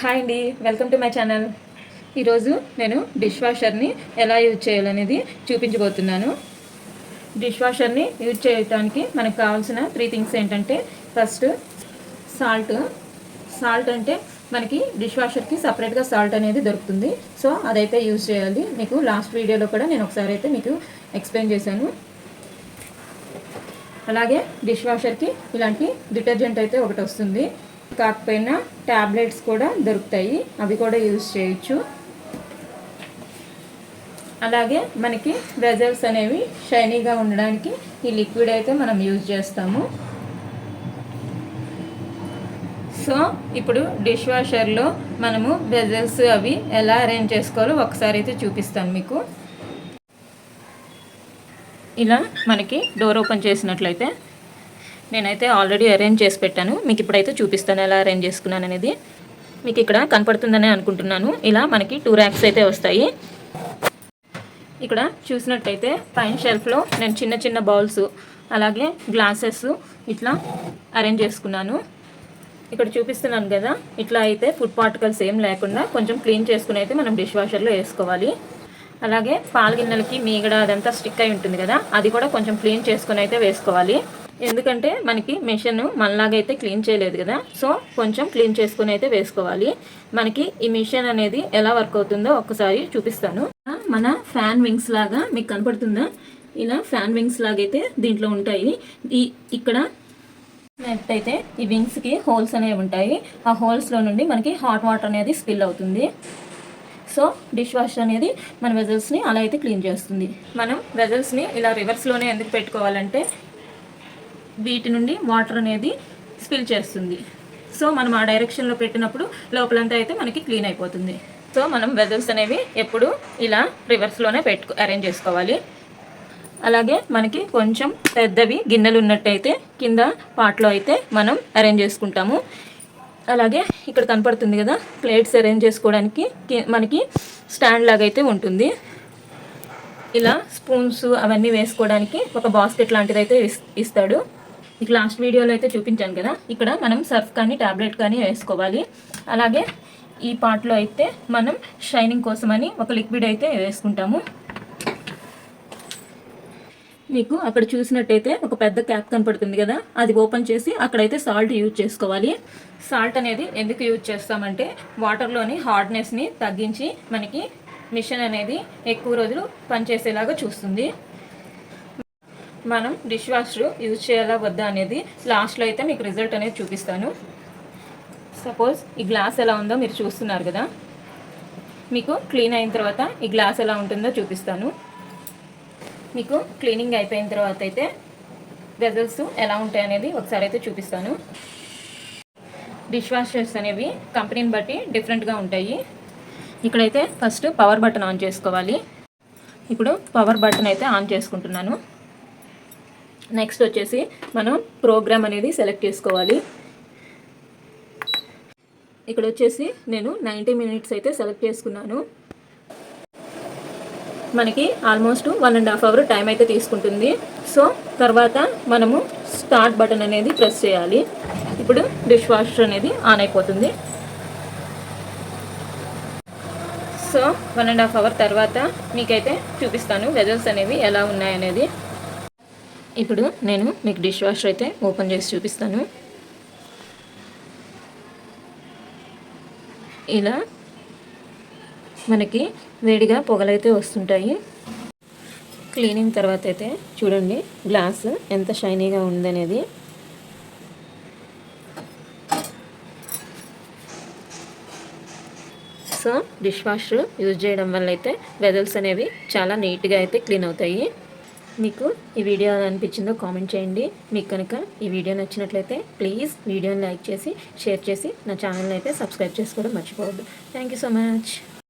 Hi అండి welcome to my channel. ఈరోజు నేను డిష్ వాషర్ని ఎలా యూజ్ చేయాలనేది చూపించబోతున్నాను. డిష్ వాషర్ని యూజ్ చేయడానికి మనకు కావాల్సిన త్రీ థింగ్స్ ఏంటంటే ఫస్ట్ సాల్ట్ సాల్ట్ అంటే మనకి డిష్ వాషర్కి సపరేట్గా సాల్ట్ అనేది దొరుకుతుంది. సో అదైతే యూజ్ చేయాలి. మీకు లాస్ట్ వీడియోలో కూడా నేను ఒకసారి అయితే మీకు ఎక్స్ప్లెయిన్ చేశాను. అలాగే డిష్ వాషర్కి ఇలాంటి డిటర్జెంట్ అయితే ఒకటి వస్తుంది. కాకపోయినా ట్యాబ్లెట్స్ కూడా దొరుకుతాయి. అవి కూడా యూజ్ చేయొచ్చు. అలాగే మనకి వెజల్స్ అనేవి షైనీగా ఉండడానికి ఈ లిక్విడ్ అయితే మనం యూజ్ చేస్తాము. సో ఇప్పుడు డిష్ వాషర్లో మనము వెజల్స్ అవి ఎలా అరేంజ్ చేసుకోవాలో ఒకసారి అయితే చూపిస్తాను మీకు. ఇలా మనకి డోర్ ఓపెన్ చేసినట్లయితే నేనైతే ఆల్రెడీ అరేంజ్ చేసి పెట్టాను. మీకు ఇప్పుడైతే చూపిస్తాను ఎలా అరేంజ్ చేసుకున్నాను అనేది. మీకు ఇక్కడ కనపడుతుందనే అనుకుంటున్నాను. ఇలా మనకి టూ ర్యాక్స్ అయితే వస్తాయి. ఇక్కడ చూసినట్టయితే పైన షెల్ఫ్లో నేను చిన్న చిన్న బౌల్స్ అలాగే గ్లాసెస్ ఇట్లా అరేంజ్ చేసుకున్నాను. ఇక్కడ చూపిస్తున్నాను కదా ఇట్లా అయితే ఫుడ్ పార్టికల్స్ ఏం లేకుండా కొంచెం క్లీన్ చేసుకుని అయితే మనం డిష్ వాషర్లో వేసుకోవాలి. అలాగే పాల గిన్నెలకి మీగడ అదంతా స్టిక్ అయి ఉంటుంది కదా అది కూడా కొంచెం క్లీన్ చేసుకుని అయితే వేసుకోవాలి. ఎందుకంటే మనకి మిషన్ మనలాగా అయితే క్లీన్ చేయలేదు కదా. సో కొంచెం క్లీన్ చేసుకుని అయితే వేసుకోవాలి. మనకి ఈ మిషన్ అనేది ఎలా వర్క్ అవుతుందో ఒక్కసారి చూపిస్తాను. మన ఫ్యాన్ వింగ్స్ లాగా మీకు కనపడుతుందా? ఇలా ఫ్యాన్ వింగ్స్ లాగైతే దీంట్లో ఉంటాయి. ఈ ఇక్కడ అయితే ఈ వింగ్స్కి హోల్స్ అనేవి ఉంటాయి. ఆ హోల్స్లో నుండి మనకి హాట్ వాటర్ అనేది స్పిల్ అవుతుంది. సో డిష్ వాష్ అనేది మన వెజల్స్ని అలా అయితే క్లీన్ చేస్తుంది. మనం వెజల్స్ని ఇలా రివర్స్లోనే ఎందుకు పెట్టుకోవాలంటే వీటి నుండి వాటర్ అనేది స్పిల్ చేస్తుంది. సో మనం ఆ డైరెక్షన్లో పెట్టినప్పుడు లోపలంతా అయితే మనకి క్లీన్ అయిపోతుంది. సో మనం వెజల్స్ అనేవి ఎప్పుడు ఇలా రివర్స్లోనే పెట్టు అరేంజ్ చేసుకోవాలి. అలాగే మనకి కొంచెం పెద్దవి గిన్నెలు ఉన్నట్టయితే కింద పాట్లో అయితే మనం అరేంజ్ చేసుకుంటాము. అలాగే ఇక్కడ కనపడుతుంది కదా ప్లేట్స్ అరేంజ్ చేసుకోవడానికి మనకి స్టాండ్ లాగా అయితే ఉంటుంది. ఇలా స్పూన్స్ అవన్నీ వేసుకోవడానికి ఒక బాస్కెట్ లాంటిది అయితే ఇస్తాడు. ఇక లాస్ట్ వీడియోలో అయితే చూపించాను కదా. ఇక్కడ మనం సర్ఫ్ కానీ టాబ్లెట్ కానీ వేసుకోవాలి. అలాగే ఈ పార్ట్లో అయితే మనం షైనింగ్ కోసమని ఒక లిక్విడ్ అయితే వేసుకుంటాము. మీకు అక్కడ చూసినట్టయితే ఒక పెద్ద క్యాప్ కనపడుతుంది కదా. అది ఓపెన్ చేసి అక్కడైతే సాల్ట్ యూజ్ చేసుకోవాలి. సాల్ట్ అనేది ఎందుకు యూజ్ చేస్తామంటే వాటర్లోని హార్డ్నెస్ని తగ్గించి మనకి మిషన్ అనేది ఎక్కువ రోజులు పనిచేసేలాగా చూస్తుంది. మనం డిష్ వాషర్ యూజ్ చేయాలా వద్దా అనేది లాస్ట్లో అయితే మీకు రిజల్ట్ అనేది చూపిస్తాను. సపోజ్ ఈ గ్లాస్ ఎలా ఉందో మీరు చూస్తున్నారు కదా. మీకు క్లీన్ అయిన తర్వాత ఈ గ్లాస్ ఎలా ఉంటుందో చూపిస్తాను. మీకు క్లీనింగ్ అయిపోయిన తర్వాత అయితే వెజల్స్ ఎలా ఉంటాయి అనేది ఒకసారి అయితే చూపిస్తాను. డిష్ వాషర్స్ అనేవి కంపెనీని బట్టి డిఫరెంట్గా ఉంటాయి. ఇక్కడైతే ఫస్ట్ పవర్ బటన్ ఆన్ చేసుకోవాలి. ఇప్పుడు పవర్ బటన్ అయితే ఆన్ చేసుకుంటున్నాను. నెక్స్ట్ వచ్చేసి మనం ప్రోగ్రామ్ అనేది సెలెక్ట్ చేసుకోవాలి. ఇక్కడ వచ్చేసి నేను నైంటీ మినిట్స్ అయితే సెలెక్ట్ చేసుకున్నాను. మనకి almost one and half hour time అయితే తీసుకుంటుంది. సో తర్వాత మనము స్టార్ట్ బటన్ అనేది ప్రెస్ చేయాలి. ఇప్పుడు డిష్ వాషర్ అనేది ఆన్ అయిపోతుంది. So one and half hour తర్వాత మీకైతే చూపిస్తాను వెజల్స్ అనేవి ఎలా ఉన్నాయనేది. ఇప్పుడు నేను మీకు డిష్ వాషర్ అయితే ఓపెన్ చేసి చూపిస్తాను. ఇలా మనకి వేడిగా పొగలైతే వస్తుంటాయి. క్లీనింగ్ తర్వాత అయితే చూడండి గ్లాస్ ఎంత షైనీగా ఉందనేది. సో డిష్ వాషర్ యూజ్ చేయడం వల్ల అయితే వెదల్స్ అనేవి చాలా నీట్గా అయితే క్లీన్ అవుతాయి. మీకు ఈ వీడియో ఎలా అనిపించిందో కామెంట్ చేయండి. మీకు కనుక ఈ వీడియో నచ్చినట్లయితే ప్లీజ్ వీడియోని లైక్ చేసి షేర్ చేసి నా ఛానల్ని అయితే సబ్స్క్రైబ్ చేసుకోవడం మర్చిపోవద్దు. Thank you so much.